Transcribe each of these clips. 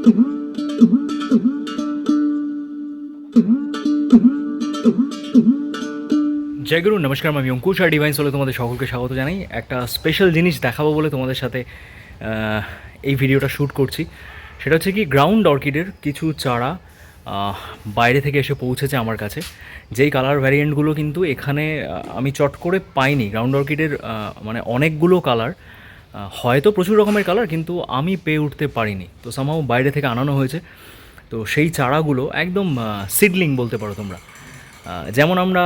জয় গুরু, নমস্কার, আমি অঙ্কুশ আর ডিভাইন সোলে তোমাদের সকলকে স্বাগত জানাই। একটা স্পেশাল জিনিস দেখাবো বলে তোমাদের সাথে এই ভিডিওটা শ্যুট করছি। সেটা হচ্ছে কি গ্রাউন্ড অর্কিডের কিছু চারা বাইরে থেকে এসে পৌঁছেছে আমার কাছে। যেই কালার ভ্যারিয়েন্টগুলো কিন্তু এখানে আমি চট করে পাইনি। গ্রাউন্ড অর্কিডের মানে অনেকগুলো কালার হয়তো প্রচুর রকমের কালার কিন্তু আমি পেয়ে উঠতে পারিনি। তো সামাও বাইরে থেকে আনানো হয়েছে। তো সেই চারাগুলো একদম সিডলিং বলতে পারো তোমরা। যেমন আমরা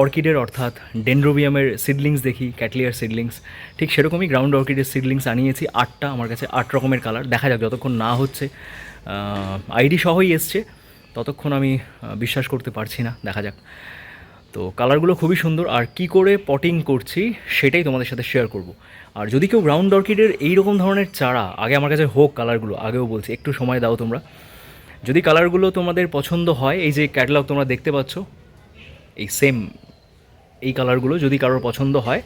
অর্কিডের অর্থাৎ ডেন্ড্রোবিয়ামের সিডলিংস দেখি ক্যাটলিয়ার সিডলিংস ঠিক সেরকমই গ্রাউন্ড অর্কিডের সিডলিংস আনিয়েছি, আটটা, আমার কাছে আট রকমের কালার দেখা যাক যতক্ষণ না হচ্ছে। আইডি সহই এসছে, ততক্ষণ আমি বিশ্বাস করতে পারছি না। দেখা যাক। তো কালারগুলো খুবই সুন্দর, আর কি করে পটিং করছি সেটাই তোমাদের সাথে শেয়ার করব। আর যদি কেউ গ্রাউন্ড অর্কিডের এই রকম ধরনের চারা, আগে আমার কাছে হোক কালারগুলো, আগেও বলছি, একটু সময় দাও তোমরা। যদি কালারগুলো তোমাদের পছন্দ হয়, এই যে ক্যাটালগ তোমরা দেখতে পাচ্ছ, এই সেম এই কালারগুলো, যদি কারোর পছন্দ হয়,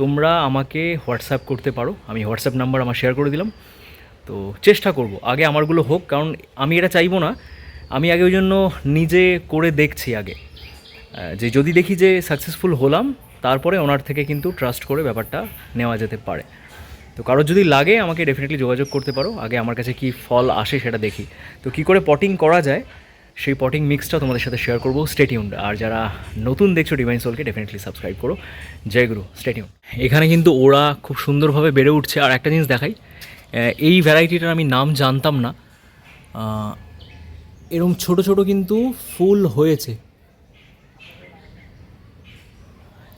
তোমরা আমাকে হোয়াটসঅ্যাপ করতে পারো। আমি হোয়াটসঅ্যাপ নাম্বার আমার শেয়ার করে দিলাম। তো চেষ্টা করব, আগে আমারগুলো হোক, কারণ আমি এটা চাইব না। আমি আগে ওই জন্য নিজে করে দেখছি আগে। যে যদি দেখি যে সাকসেসফুল হলাম তারপরে ওনার থেকে কিন্তু ট্রাস্ট করে ব্যাপারটা নেওয়া যেতে পারে। তো কারোর যদি লাগে আমাকে ডেফিনেটলি যোগাযোগ করতে পারো। আগে আমার কাছে কি ফল আসে সেটা দেখি। তো কি করে পটিং করা যায় সেই পটিং মিক্সটা তোমাদের সাথে শেয়ার করব। স্টেটিউন আর যারা নতুন দেখছ ডিভাইন সোলকে ডেফিনেটলি সাবস্ক্রাইব করো। জয় গুরু। স্টেটিউন এখানে কিন্তু ওরা খুব সুন্দরভাবে বেড়ে উঠছে। আর একটা জিনিস দেখাই এই ভ্যারাইটিটার আমি নাম জানতাম না। আহ, এরকম ছোট ছোট কিন্তু ফুল হয়েছে।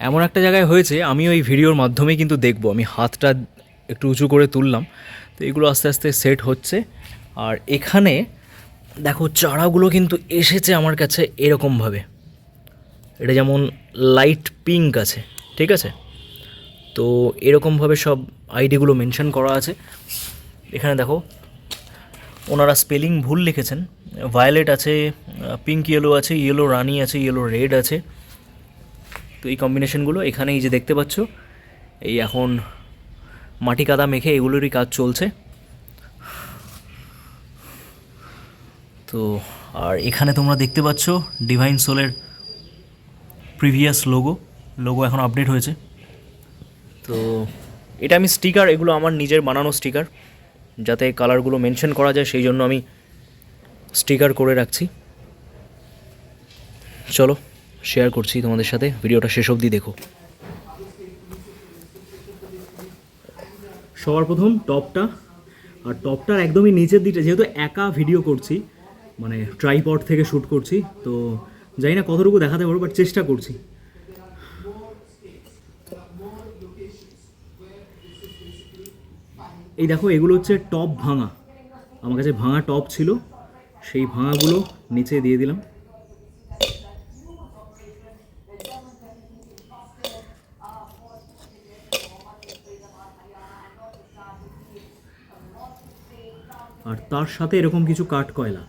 এমন একটা জায়গায় হয়েছে আমি ওই ভিডিওর মাধ্যমে কিন্তু দেখব। আমি হাতটা একটু উঁচু করে তুললাম, তো এগুলো আস্তে আস্তে সেট হচ্ছে। আর এখানে দেখো, চারাগুলো কিন্তু এসেছে আমার কাছে এরকমভাবে। এটা যেমন লাইট পিঙ্ক আছে, ঠিক আছে? তো এরকমভাবে সব আইডিগুলো মেনশন করা আছে। এখানে দেখো, ওনারা স্পেলিং ভুল লিখেছেন। ভায়োলেট আছে পিঙ্ক ইয়েলো আছে, ইয়েলো রানি আছে, ইয়েলো রেড আছে। তো এই কম্বিনেশনগুলো এখানে এই যে দেখতে পাচ্ছ, এই এখন মাটি কাদা মেখে এগুলোরই কাজ চলছে। তো, আর এখানে তোমরা দেখতে পাচ্ছ ডিভাইন সোলের প্রিভিয়াস লোগো লোগো এখন আপডেট হয়েছে। তো, এটা আমি স্টিকার এগুলো আমার নিজের বানানো স্টিকার যাতে কালারগুলো মেনশন করা যায়, সেই জন্য আমি স্টিকার করে রাখছি। চলো। শেয়ার করছি তোমাদের সাথে। ভিডিওটা শেষ অবধি দেখো। সবার প্রথম টপটা। আর টপটার একদমই নিচের দিকে যেহেতু একা ভিডিও করছি মানে ট্রাইপড থেকে শ্যুট করছি, তো জানি না কতটুকু দেখাতে পারব বাট চেষ্টা করছি। এই দেখো, এগুলো হচ্ছে টপ ভাঙা। আমার কাছে ভাঙা টপ ছিল, সেই ভাঙাগুলো নিচে দিয়ে দিলাম। আর তার সাথে এরকম কিছু কাঠ কয়লা।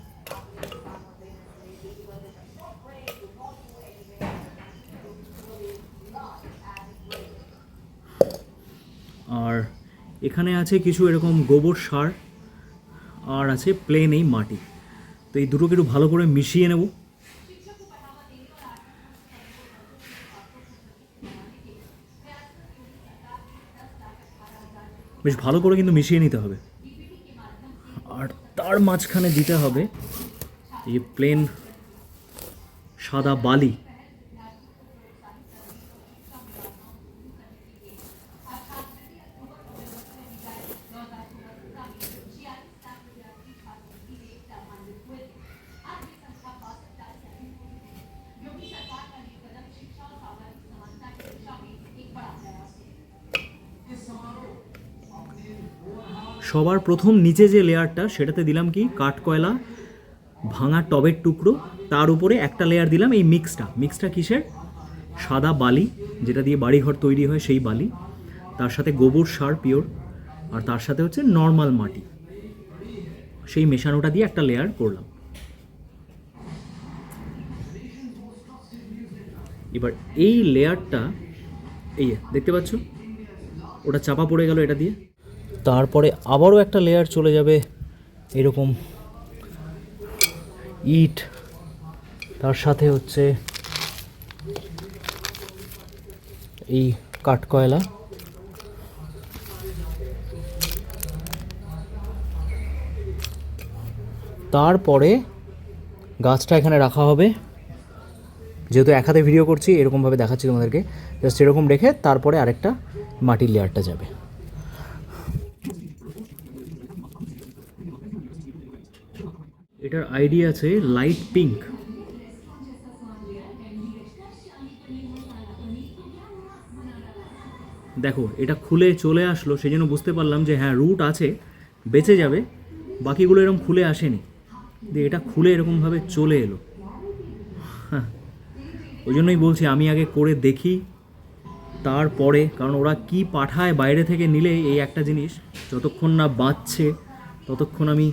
আর এখানে আছে কিছু এরকম গোবর সার, আর আছে প্লেন এই মাটি। তো এই দুটোকে একটু ভালো করে মিশিয়ে নেব। বেশ ভালো করে কিন্তু মিশিয়ে নিতে হবে। তার মাঝখানে দিতে হবে। এই প্লেন সাদা বালি। সবার প্রথম নিচে যে লেয়ারটা, সেটাতে দিলাম কি? কাঠকয়লা, ভাঙা টবের টুকরো, তার উপরে একটা লেয়ার দিলাম এই মিক্সটা মিক্সটা কিসের? সাদা বালি, যেটা দিয়ে বাড়িঘর তৈরি হয় সেই বালি। তার সাথে গোবর সার পিওর, আর তার সাথে হচ্ছে নর্মাল মাটি। সেই মেশানোটা দিয়ে একটা লেয়ার করলাম। এবার এই লেয়ারটা, এই দেখতে পাচ্ছ? ওটা চাপা পড়ে গেল এটা দিয়ে। তারপরে আবারও একটা লেয়ার চলে যাবে, এরকম ইট। তার সাথে হচ্ছে এই কাঠকয়লা। তারপরে গাছটা এখানে রাখা হবে। যেহেতু এক হাতে ভিডিও করছি, এরকমভাবে দেখাচ্ছি তোমাদেরকে। জাস্ট এরকম রেখে তারপরে আরেকটা মাটির লেয়ারটা যাবে। এটার আইডিয়া আছে লাইট পিঙ্ক। দেখো, এটা খুলে চলে আসলো সেই জন্য বুঝতে পারলাম যে হ্যাঁ রুট আছে, বেঁচে যাবে, বাকিগুলো এরকম খুলে আসেনি। দিয়ে এটা খুলে এরকমভাবে চলে এলো। হ্যাঁ ওই জন্যই বলছি আমি আগে করে দেখি, তারপরে, কারণ ওরা কি পাঠায় বাইরে থেকে নিলে এই একটা জিনিস, যতক্ষণ না বাঁচছে, ততক্ষণ আমি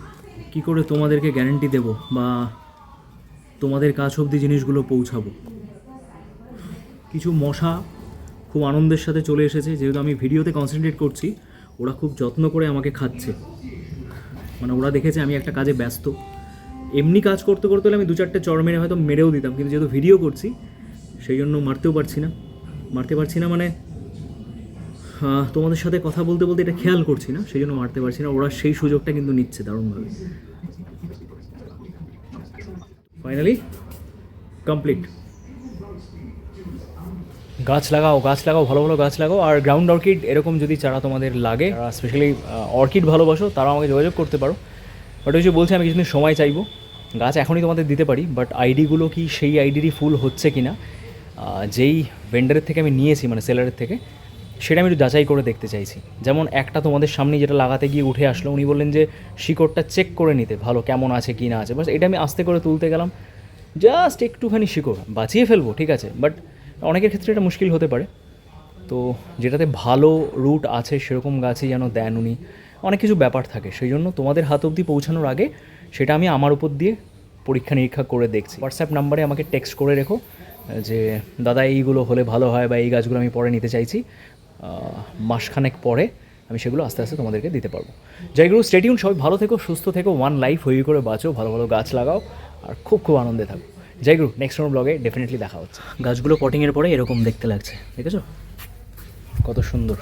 কি করে তোমাদেরকে গ্যারেন্টি দেব বা তোমাদের কাছ অবধি জিনিসগুলো পৌঁছাবো? কিছু মশা খুব আনন্দের সাথে চলে এসেছে, যেহেতু আমি ভিডিওতে কনসেন্ট্রেট করছি, ওরা খুব যত্ন করে আমাকে খাচ্ছে। মানে ওরা দেখেছে আমি একটা কাজে ব্যস্ত। এমনি কাজ করতে করতে হলে আমি দু চারটে চড় মেরে হয়তো মেরেও দিতাম, কিন্তু যেহেতু ভিডিও করছি, সেই জন্য মারতেও পারছি না। মারতে পারছি না মানে তোমাদের সাথে কথা বলতে বলতে এটা খেয়াল করছি না, সেই জন্য মারতে পারছি না। ওরা সেই সুযোগটা কিন্তু নিচ্ছে দারুণভাবে। ফাইনালি কমপ্লিট গাছ লাগাও গাছ লাগাও, ভালো ভালো গাছ লাগাও। আর গ্রাউন্ড অর্কিড এরকম যদি চারা তোমাদের লাগে স্পেশালি অর্কিড ভালোবাসো তারা আমাকে যোগাযোগ করতে পারো। বাট ওই যে বলছি, আমি কিছুদিন সময় চাইব। গাছ এখনই তোমাদের দিতে পারি বাট আইডিগুলো কি সেই আইডিরই ফুল হচ্ছে কি না যেই ভেন্ডারের থেকে আমি নিয়েছি মানে সেলারের থেকে সেটা আমি একটু যাচাই করে দেখতে চাইছি। যেমন একটা তোমাদের সামনে যেটা লাগাতে গিয়ে উঠে আসলো, উনি বললেন যে, শিকড়টা চেক করে নিতে, ভালো কেমন আছে, কি না আছে। বাস এটা আমি আস্তে করে তুলতে গেলাম। জাস্ট একটুখানি শিকড়, বাঁচিয়ে ফেলব, ঠিক আছে। বাট অনেকের ক্ষেত্রে এটা মুশকিল হতে পারে। তো যেটাতে ভালো রুট আছে, সেরকম গাছই যেন দেন উনি। অনেক কিছু ব্যাপার থাকে, সেই জন্য তোমাদের হাত অবধি পৌঁছানোর আগে সেটা আমি আমার উপর দিয়ে পরীক্ষা নিরীক্ষা করে দেখছি। হোয়াটসঅ্যাপ নাম্বারে আমাকে টেক্সট করে রেখো, যে, দাদা, এইগুলো হলে ভালো হয় বা এই গাছগুলো আমি পরে নিতে চাইছি। মাসখানেক পরে আমি সেগুলো আস্তে আস্তে তোমাদেরকে দিতে পারব। জয়গুরু স্টেডিয়াম সবাই ভালো থেকো সুস্থ থেকো ওয়ান লাইফ হয়ে করে বাঁচো ভালো ভালো গাছ লাগাও আর খুব খুব আনন্দে থাকো। জয়গুরু নেক্সট কোনো ব্লগে ডেফিনেটলি দেখা হচ্ছে। গাছগুলো পটিংয়ের পরে এরকম দেখতে লাগছে দেখেছ? কত সুন্দর।